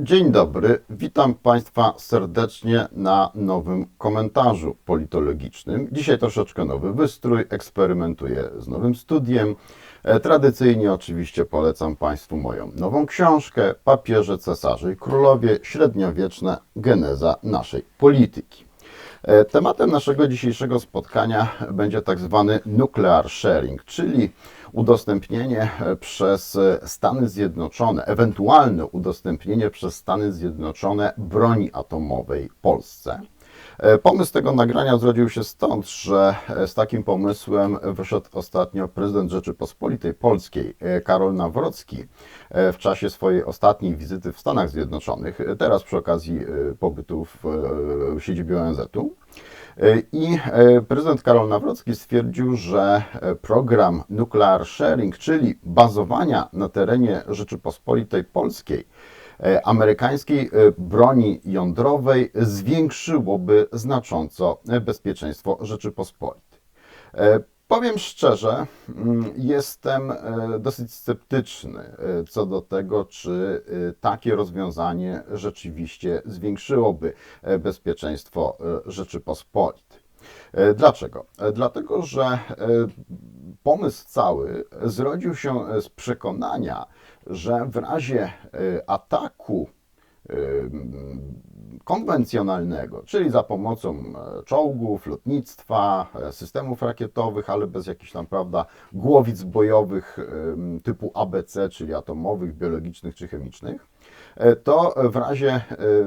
Dzień dobry, witam Państwa serdecznie na nowym komentarzu politologicznym. Dzisiaj troszeczkę nowy wystrój, eksperymentuję z nowym studiem. E, Tradycyjnie oczywiście polecam Państwu moją nową książkę Papieże, cesarze i królowie średniowieczna geneza naszej polityki. E, Tematem naszego dzisiejszego spotkania będzie tak zwany nuclear sharing, czyli udostępnienie e, przez e, Stany Zjednoczone, ewentualne udostępnienie przez Stany Zjednoczone broni atomowej Polsce. E, Pomysł tego nagrania zrodził się stąd, że e, z takim pomysłem wyszedł ostatnio prezydent Rzeczypospolitej Polskiej e, Karol Nawrocki w czasie swojej ostatniej wizyty w Stanach Zjednoczonych, teraz przy okazji pobytu w siedzibie ONZ-u. I prezydent Karol Nawrocki stwierdził, że program Nuclear Sharing, czyli bazowania na terenie Rzeczypospolitej Polskiej amerykańskiej e, broni jądrowej zwiększyłoby znacząco e, bezpieczeństwo Rzeczypospolitej. E, Powiem szczerze, mm, jestem e, dosyć sceptyczny e, co do tego, czy e, takie rozwiązanie rzeczywiście zwiększyłoby e, bezpieczeństwo e, Rzeczypospolitej. E, Dlaczego? E, Dlatego, że e, pomysł cały zrodził się e, z przekonania, że w razie e, ataku e, konwencjonalnego, czyli za pomocą e, czołgów, lotnictwa, e, systemów rakietowych, ale bez jakichś tam, prawda, głowic bojowych em, typu ABC, czyli atomowych, biologicznych czy chemicznych, e, to w razie,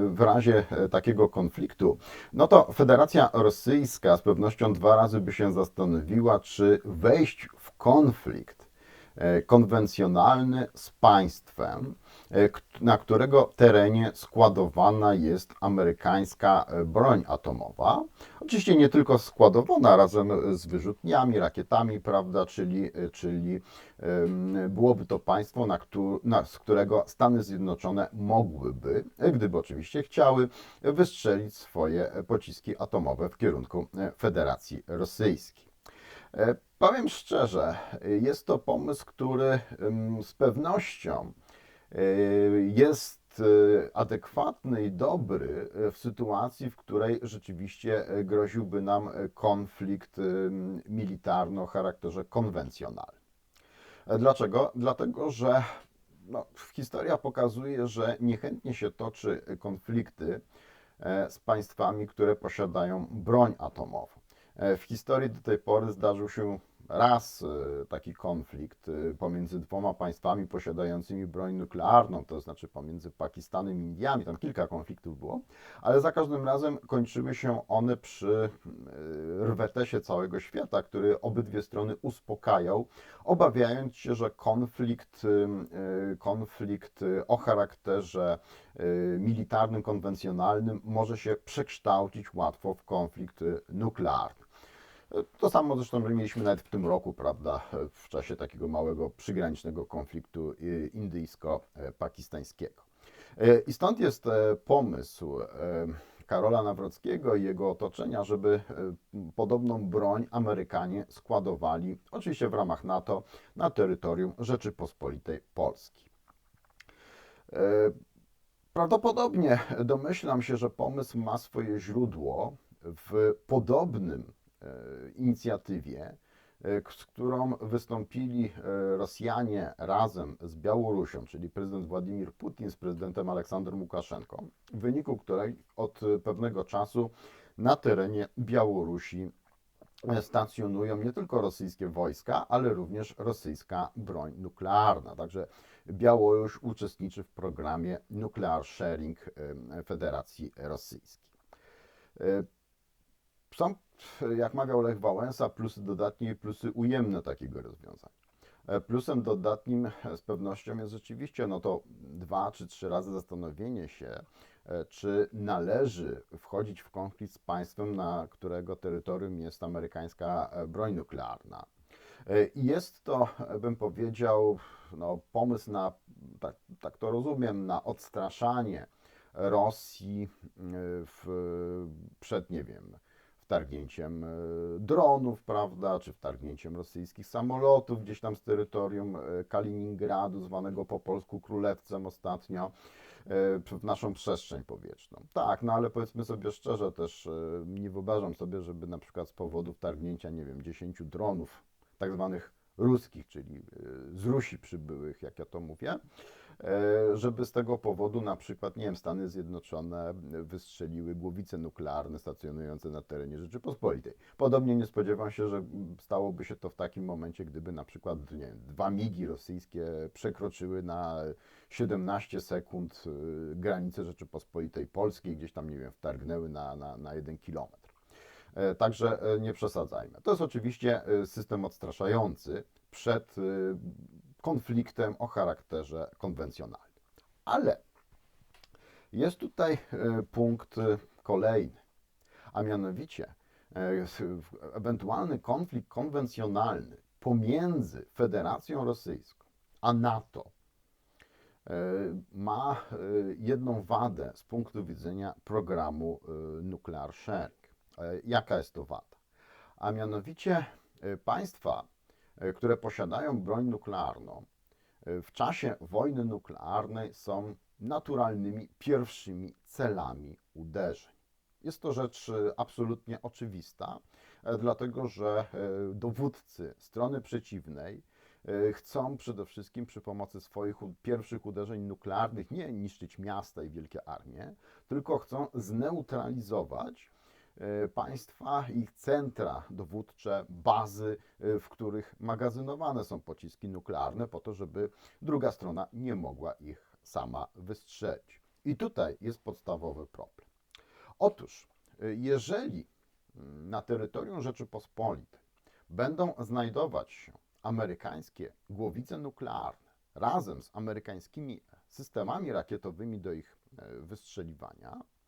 w razie takiego konfliktu, no to Federacja Rosyjska z pewnością dwa razy by się zastanowiła, czy wejść w konflikt konwencjonalny z państwem, e, na którego terenie składowana jest amerykańska e, broń atomowa. Oczywiście nie tylko składowana razem z wyrzutniami, rakietami, prawda, czyli, e, czyli byłoby to państwo, na, na, z którego Stany Zjednoczone mogłyby, e, gdyby oczywiście chciały, wystrzelić swoje e, pociski atomowe w kierunku e, Federacji Rosyjskiej. E, Powiem szczerze, jest to pomysł, który z pewnością e, jest e, adekwatny i dobry w sytuacji, w której rzeczywiście groziłby nam konflikt militarny o charakterze konwencjonalnym. Dlaczego? Dlatego, że no, historia pokazuje, że niechętnie się toczy konflikty z państwami, które posiadają broń atomową. E, W historii do tej pory zdarzył się raz e, taki konflikt e, pomiędzy dwoma państwami posiadającymi broń nuklearną, to znaczy pomiędzy Pakistanem i Indiami. Tam kilka konfliktów było, ale za każdym razem kończyły się one przy e, rwetesie całego świata, który obydwie strony uspokajał, obawiając się, że konflikt, konflikt o charakterze militarnym, konwencjonalnym może się przekształcić łatwo w konflikt nuklearny. To samo zresztą mieliśmy nawet w tym roku, prawda, w czasie takiego małego przygranicznego konfliktu y, indyjsko-pakistańskiego. Y, I stąd jest e, pomysł e, Karola Nawrockiego i jego otoczenia, żeby e, podobną broń Amerykanie składowali, oczywiście w ramach NATO, na terytorium Rzeczypospolitej Polskiej. E, Prawdopodobnie domyślam się, że pomysł ma swoje źródło w podobnym e, inicjatywie, e, z którą wystąpili e, Rosjanie razem z Białorusią, czyli prezydent Władimir Putin z prezydentem Aleksandrem Łukaszenką, w wyniku której od e, pewnego czasu na terenie Białorusi e, stacjonują nie tylko rosyjskie wojska, ale również rosyjska broń nuklearna. Także Białoruś uczestniczy w programie Nuclear Sharing Federacji Rosyjskiej. E, Są, jak mawiał Lech Wałęsa, plusy dodatnie i plusy ujemne takiego rozwiązania. E, Plusem dodatnim e, z pewnością jest rzeczywiście no to dwa czy trzy razy zastanowienie się, e, czy należy wchodzić w konflikt z państwem, na którego terytorium jest amerykańska broń nuklearna. Jest to, bym powiedział, no, pomysł na, tak, tak to rozumiem, na odstraszanie Rosji e, w, przed, nie wiem, wtargnięciem e, dronów, prawda, czy wtargnięciem rosyjskich samolotów gdzieś tam z terytorium e, Kaliningradu, zwanego po polsku Królewcem ostatnio. w naszą przestrzeń powietrzną. Tak, no ale powiedzmy sobie szczerze też, e, nie wyobrażam sobie, żeby na przykład z powodu wtargnięcia, nie wiem, 10 dronów, tak zwanych ruskich, czyli e, z Rusi przybyłych, jak ja to mówię, e, żeby z tego powodu na przykład, nie wiem, Stany Zjednoczone wystrzeliły głowice nuklearne stacjonujące na terenie Rzeczypospolitej. Podobnie nie spodziewam się, że stałoby się to w takim momencie, gdyby na przykład, nie dwa migi rosyjskie przekroczyły na 17 sekund y, granicę Rzeczypospolitej Polskiej, gdzieś tam, nie wiem, wtargnęły na, na, na jeden kilometr. E, Także e, nie przesadzajmy. To jest oczywiście e, system odstraszający przed e, konfliktem o charakterze konwencjonalnym. Ale jest tutaj e, punkt e, kolejny, a mianowicie e, ewentualny konflikt konwencjonalny pomiędzy Federacją Rosyjską a NATO ma jedną wadę z punktu widzenia programu Nuclear Sharing. Jaka jest to wada? A mianowicie państwa, które posiadają broń nuklearną, e, w czasie wojny nuklearnej są naturalnymi pierwszymi celami uderzeń. Jest to rzecz e, absolutnie oczywista, e, dlatego że e, dowódcy strony przeciwnej e, chcą przede wszystkim przy pomocy swoich pierwszych uderzeń nuklearnych nie niszczyć miasta i wielkie armie, tylko chcą zneutralizować e, państwa, ich centra dowódcze, bazy, e, w których magazynowane są pociski nuklearne, po to, żeby druga strona nie mogła ich sama wystrzelić. I tutaj jest podstawowy problem. Otóż, y, jeżeli mm, na terytorium Rzeczypospolitej będą znajdować się amerykańskie głowice nuklearne razem z amerykańskimi systemami rakietowymi do ich e, wystrzeliwania, e,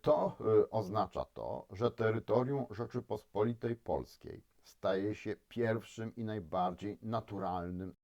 to e, oznacza to, że terytorium Rzeczypospolitej Polskiej staje się pierwszym i najbardziej naturalnym